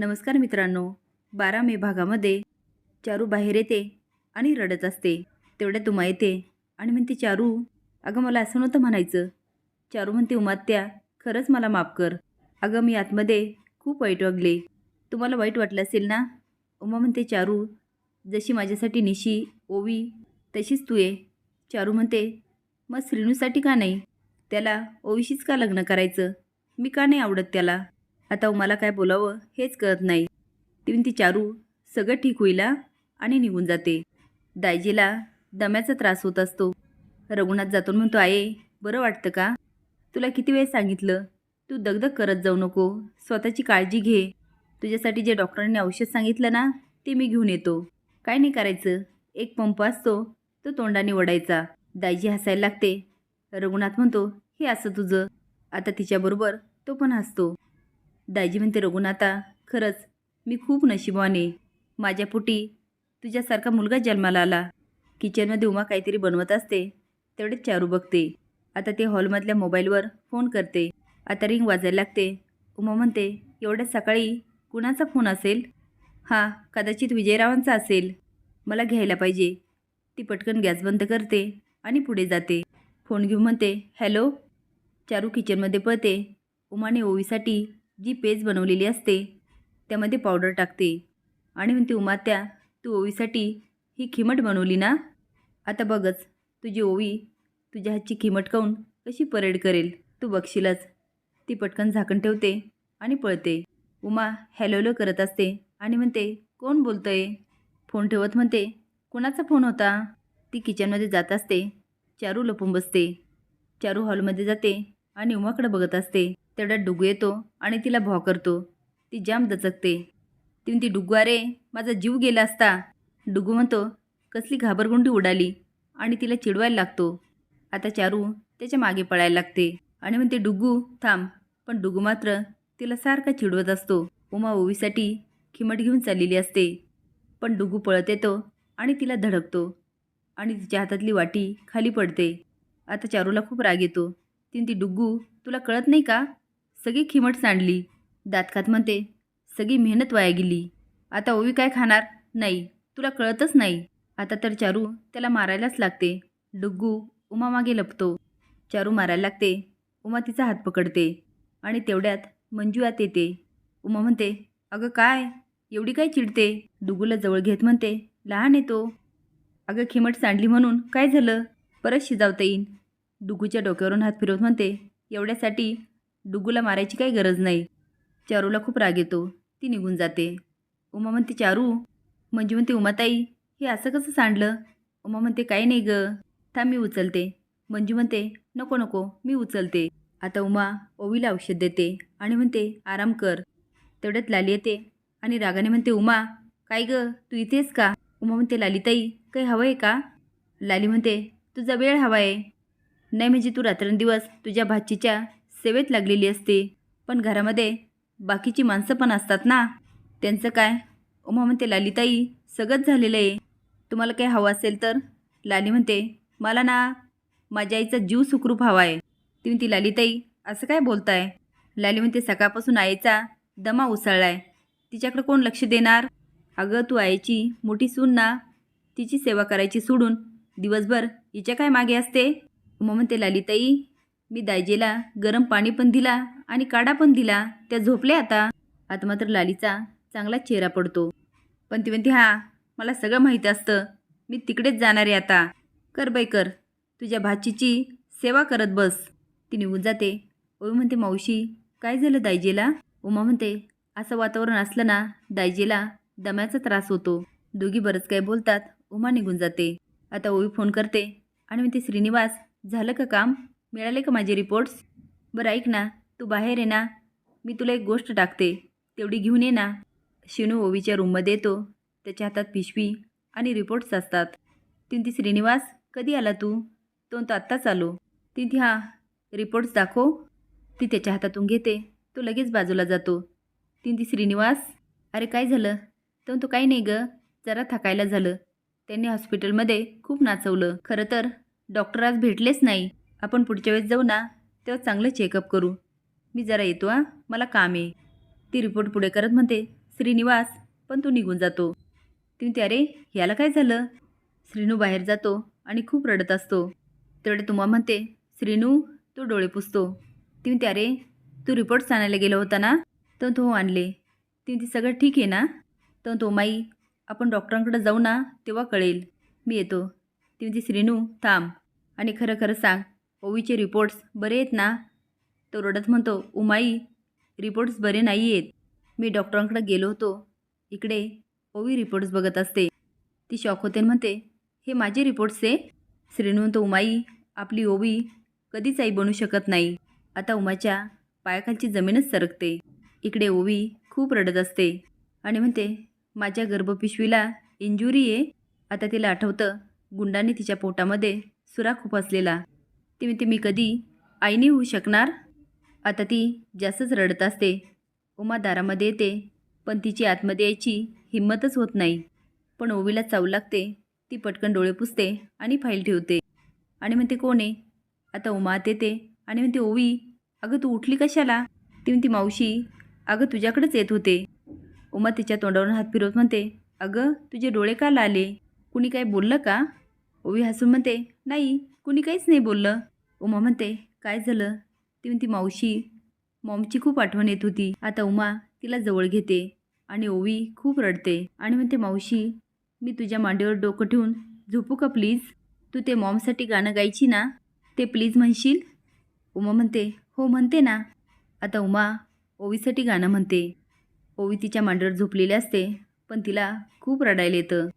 नमस्कार मित्रांनो. बारा मे भागामध्ये चारू बाहेर येते आणि रडत असते. तेवढ्या उमा येते आणि म्हणते चारू अगं मला असं नव्हतं म्हणायचं. चारू म्हणते उमात्या खरंच मला माफ कर. अगं मी आतमध्ये खूप वाईट वागले. तुम्हाला वाईट वाटलं असेल ना? उमा म्हणते चारू जशी माझ्यासाठी निशी ओवी तशीच तू ये. चारू म्हणते मग श्रीनूसाठी का नाही? त्याला ओवीशीच का लग्न करायचं? मी का नाही आवडत त्याला? आता मला काय बोलावं हेच कळत नाही. तिने ती चारू सगळं ठीक होईल आणि निघून जाते. दायजीला दम्याचा त्रास होत असतो. रघुनाथ जातो म्हणतो आहे बरं वाटतं का? तुला किती वेळ सांगितलं? तू दगदग करत जाऊ नको. स्वतःची काळजी घे. तुझ्यासाठी जे डॉक्टरांनी औषध सांगितलं ना ते मी घेऊन येतो. काय नाही करायचं. एक पंप असतो तो तोंडाने वडायचा दायजी हसायला लागते. रघुनाथ म्हणतो हे असं तुझं? आता तिच्याबरोबर तो पण हसतो. दाजी म्हणते रघुनाथा खरंच मी खूप नशिबाने माझ्या पोटी तुझ्यासारखा मुलगा जन्माला आला. किचनमध्ये उमा काहीतरी बनवत असते तेवढेच चारू बघते. आता ते हॉलमधल्या मोबाईलवर फोन करते. आता रिंग वाजायला लागते. उमा म्हणते एवढ्या सकाळी कुणाचा फोन असेल? हां कदाचित विजयरावांचा असेल. मला घ्यायला पाहिजे. ती पटकन गॅस बंद करते आणि पुढे जाते. फोन घेऊन म्हणते हॅलो. चारू किचनमध्ये पळते. उमाने ओवीसाठी जी पेज बनवलेली असते त्यामध्ये पावडर टाकते. आणि म्हणते उमात्या तू ओवीसाठी ही खिमट बनवली ना? आता बघच तुझी ओवी तुझ्या हातची खिमट काऊन कशी परेड करेल? तू बघशीलच. ती पटकन झाकण ठेवते आणि पळते. उमा हॅलोलो करत असते आणि म्हणते कोण बोलतंय? फोन ठेवत म्हणते कोणाचा फोन होता? ती किचनमध्ये जात असते. चारू लपून बसते. चारू हॉलमध्ये जाते आणि उमाकडे बघत असते. तेवढ्यात डुगू येतो आणि तिला भॉ करतो. ती जाम दचकते. ती म्हणती डुगू अरे माझा जीव गेला असता. डुगू म्हणतो कसली घाबरगुंडी उडाली आणि तिला चिडवायला लागतो. आता चारू त्याच्यामागे पळायला लागते. आणि म्हणते डुगू थांब. पण डुगू मात्र तिला सारखा चिडवत असतो. उमा ओवीसाठी खिमट घेऊन चाललेली असते. पण डुगू पळत येतो आणि तिला धडकतो. आणि तिच्या हातातली वाटी खाली पडते. आता चारूला खूप राग येतो. तीन ती डुग्गू तुला कळत नाही का? सगळी खिमट सांडली. दात खात म्हणते सगळी मेहनत वाया गेली. आता ओवी काय खाणार? नाही तुला कळतच नाही. आता तर चारू त्याला मारायलाच लागते. डुग्गू उमा मागे लपतो. चारू मारायला लागते. उमा तिचा हात पकडते आणि तेवढ्यात मंजू आत येते. उमा म्हणते अगं काय? एवढी काय चिडते? डुगूला जवळ घेत म्हणते लहान येतो अगं खिमट सांडली म्हणून काय झालं? परत शिजावता येईन. डुगूच्या डोक्यावरून हात फिरवत म्हणते एवढ्यासाठी डुगूला मारायची काही गरज नाही. चारूला खूप राग येतो. ती निघून जाते. उमा म्हणते चारू मंजू म्हणते उमाताई हे असं कसं सांडलं? उमा म्हणते काही नाही ग. थांब मी उचलते. मंजू म्हणते नको नको मी उचलते. आता उमा ओवीला औषध देते आणि म्हणते आराम कर. तेवढ्यात लाली येते आणि रागाने म्हणते उमा काय ग? तू इथेस का? उमा म्हणते लालीताई काही हवं आहे का? लाली म्हणते तुझा वेळ हवा आहे. नाही म्हणजे तू रात्रंदिवस तुझ्या भाचीच्या सेवेत लागलेली असते. पण घरामध्ये बाकीची माणसं पण असतात ना? त्यांचं काय? उमा म्हणते लालिताई सगळंच झालेलं आहे. तुम्हाला काही हवं असेल तर? लाली म्हणते मला ना माझ्या आईचा जीव सुखरूप हवा आहे. ती लालिताई असं काय बोलताय? लाली म्हणते सकाळपासून आईचा दमा उसळलाय. तिच्याकडे कोण लक्ष देणार? अगं तू आईची मोठी सून ना. तिची सेवा करायची सोडून दिवसभर हिच्या काय मागे असते? उमा म्हणते लालिताई मी दायजेला गरम पाणी पण दिला आणि काढा पण दिला. त्या झोपल्या आता. आता मात्र लालीचा चांगला चेहरा पडतो. पण ती म्हणते हा मला सगळं माहीत असतं. मी तिकडेच जाणार आहे आता. कर बाई कर. तुझ्या भाचीची सेवा करत बस. ती निघून जाते. ओवी म्हणते मावशी काय झालं दायजेला? उमा म्हणते असं वातावरण असलं ना दायजेला दम्याचा त्रास होतो. दोघी बरंच काय बोलतात. उमा निघून जाते. आता ओवी फोन करते आणि म्हणते श्रीनिवास झालं का काम? मिळाले का माझे रिपोर्ट्स बरं ऐक ना. तू बाहेर ये ना. मी तुला एक गोष्ट टाकते. तेवढी घेऊन ये ना. शिनू ओवीच्या रूममध्ये येतो. त्याच्या हातात पिशवी आणि रिपोर्ट्स असतात. तिंती श्रीनिवास कधी आला तू? तो तो आत्ताच आलो. तिथे हा हां रिपोर्ट्स दाखव. ती त्याच्या हातातून घेते. तो लगेच बाजूला जातो. तिंती श्रीनिवास अरे काय झालं? तो तो काही नाही ग. जरा थकायला झालं. त्यांनी हॉस्पिटलमध्ये खूप नाचवलं. खरं तर डॉक्टर आज भेटलेच नाही. आपण पुढच्या वेळेस जाऊ ना तेव्हा चांगलं चेकअप करू. मी जरा येतो हां. मला काम आहे. ती रिपोर्ट पुढे करत म्हणते श्रीनिवास पण तो निघून जातो. ती म्हणते अरे याला काय झालं? श्रीनू बाहेर जातो आणि खूप रडत असतो. तेवढे तुम्हा म्हणते श्रीनू तो डोळे पुसतो. ती म्हणते अरे तू रिपोर्ट आणायला गेला होता ना तर तो आणले. ती म्हणते सगळं ठीक आहे ना? तर तो माई आपण डॉक्टरांकडे जाऊ ना तेव्हा कळेल. मी येतो. ती म्हणते श्रीनू थांब आणि खरं खरं सांग. ओवीचे रिपोर्ट्स बरे आहेत ना? तो रडत म्हणतो उमाई रिपोर्ट्स बरे नाही आहेत मी डॉक्टरांकडे गेलो होतो. इकडे ओवी रिपोर्ट्स बघत असते. ती शॉक होते म्हणते हे माझे रिपोर्ट्स आहे श्रीनू म्हणतो उमाई आपली ओवी कधीच आई बनू शकत नाही. आता उमाच्या पायाखालची जमीनच सरकते. इकडे ओवी खूप रडत असते आणि म्हणते माझ्या गर्भपिशवीला इंजुरी आहे. आता तिला आठवतं गुंडाने तिच्या पोटामध्ये सुराख खुपसलेला ती म्हणते मी कधी आईने होऊ शकणार. आता ती जास्तच रडत असते. उमा दारामध्ये येते पण तिची आतमध्ये यायची हिंमतच होत नाही. पण ओवीला चावू लागते ती पटकन डोळे पुसते आणि फाईल ठेवते. आणि म्हणते कोण आहे? आता उमा आत येते आणि म्हणते ओवी अगं तू उठली कशाला? ती म्हणते मावशी अगं तुझ्याकडेच येत होते. उमा तिच्या तोंडावरून हात फिरवत म्हणते अगं तुझे डोळे का लाले? कुणी काय बोललं का? ओवी हसून म्हणते नाही कुणी काहीच नाही बोललं. उमा म्हणते काय झालं? ती म्हणती मावशी मॉमची खूप आठवण येत होती. आता उमा तिला जवळ घेते आणि ओवी खूप रडते. आणि म्हणते मावशी मी तुझ्या मांडीवर डोकं ठेवून झोपू का प्लीज? तू ते मॉमसाठी गाणं गायची ना? ते प्लीज म्हणशील? उमा म्हणते हो म्हणते ना. आता उमा ओवीसाठी गाणं म्हणते. ओवी तिच्या मांडीवर झोपलेली असते पण तिला खूप रडायला येतं.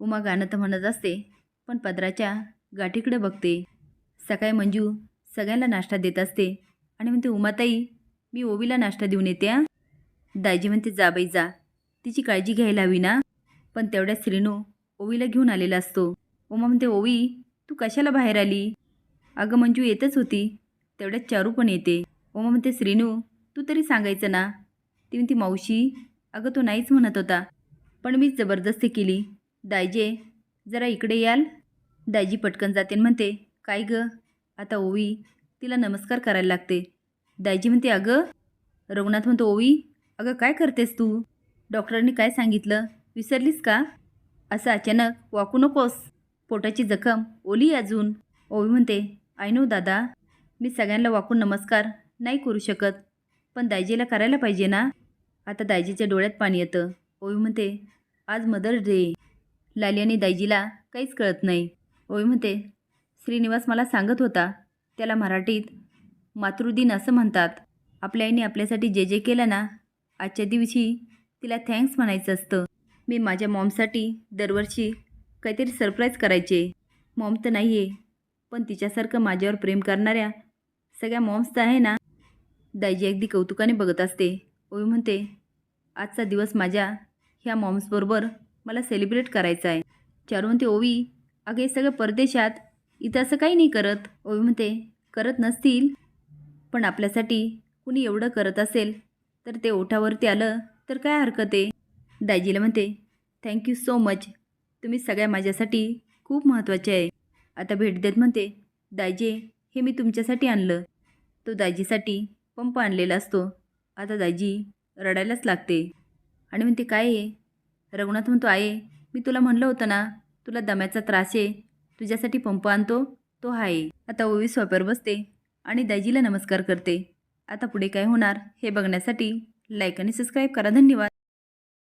उमा गाणं तर म्हणत असते पण पदराच्या गाठीकडे बघते. सकाळी मंजू सगळ्यांना नाश्ता देत असते आणि म्हणते उमाताई मी ओवीला नाश्ता देऊन येते आ दाजी म्हणते जा बाई जा. तिची काळजी घ्यायला हवी ना. पण तेवढ्या श्रीनू ओवीला घेऊन आलेला असतो. उमा म्हणते ओवी तू कशाला बाहेर आली? अगं मंजू येतच होती. तेवढ्यात चारू पण येते. उमा म्हणते श्रीनू तू तरी सांगायचं ना. ती म्हणते मावशी अगं तो नाहीच म्हणत होता. पण मीच जबरदस्ती केली. दायजे जरा इकडे याल. दाजी पटकन जाते म्हणते काय गं? आता ओवी तिला नमस्कार करायला लागते. दाजी म्हणते अगं रघुनाथ म्हणतो ओवी अगं काय करतेस तू? डॉक्टरांनी काय सांगितलं? विसरलीस का? असं अचानक वाकू नकोस. पोटाची जखम ओली अजून. ओवी म्हणते आय नो दादा मी सगळ्यांना वाकून नमस्कार नाही करू शकत पण दायजीला करायला पाहिजे ना? आता दायजीच्या डोळ्यात पाणी येतं. ओवी म्हणते आज मदर्स डे. लाली आणि दायजीला काहीच कळत नाही. ओवी म्हणते श्रीनिवास मला सांगत होता त्याला मराठीत मातृदिन असं म्हणतात. आपल्या आईने आपल्यासाठी जे जे केलं ना आजच्या दिवशी तिला थँक्स म्हणायचं असतं. मी माझ्या मॉमसाठी दरवर्षी काहीतरी सरप्राईज करायचे. मॉम तर नाही आहे पण तिच्यासारखं माझ्यावर प्रेम करणाऱ्या सगळ्या मॉम्स तर आहे ना दाईजी अगदी कौतुकाने बघत असते. ओवी म्हणते आजचा दिवस माझ्या ह्या मॉम्सबरोबर मला सेलिब्रेट करायचा आहे. चारू म्हणते ओवी अगं हे सगळं परदेशात. इथं असं काही नाही करत. ओवी म्हणते करत नसतील. पण आपल्यासाठी कुणी एवढं करत असेल तर ते ओठावरती आलं तर काय हरकत आहे? दाजीला म्हणते थँक्यू सो मच तुम्ही सगळ्या माझ्यासाठी खूप महत्त्वाचे आहे. आता भेट देत म्हणते दाजी हे मी तुमच्यासाठी आणलं. तो दाजीसाठी पंप आणलेला असतो. आता दाजी रडायलाच लागते. आणि म्हणते काय आहे? रघुनाथ म्हणतो आहे. मी तुला म्हणलं होतं ना तुला दम्याचा त्रास आहे. तुझ्यासाठी पंप आणतो. तो आहे. आता ओवी स्वयंपावर बसते आणि दाजीला नमस्कार करते. आता पुढे काय होणार हे बघण्यासाठी लाईक आणि सबस्क्राईब करा. धन्यवाद.